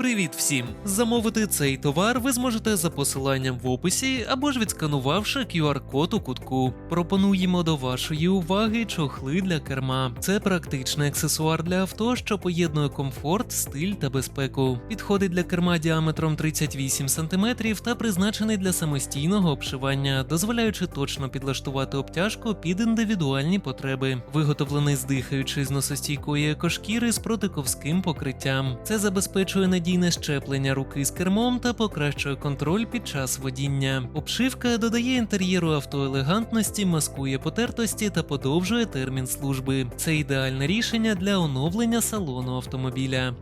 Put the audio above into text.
Привіт всім! Замовити цей товар ви зможете за посиланням в описі або ж відсканувавши QR-код у кутку. Пропонуємо до вашої уваги чохли для керма. Це практичний аксесуар для авто, що поєднує комфорт, стиль та безпеку. Підходить для керма діаметром 38 см та призначений для самостійного обшивання, дозволяючи точно підлаштувати обтяжку під індивідуальні потреби. Виготовлений з дихаючої зносостійкої екошкіри з протиковським покриттям. Це забезпечує надійне щеплення руки з кермом та покращує контроль під час водіння. Обшивка додає інтер'єру авто елегантності, маскує потертості та подовжує термін служби. Це ідеальне рішення для оновлення салону автомобіля.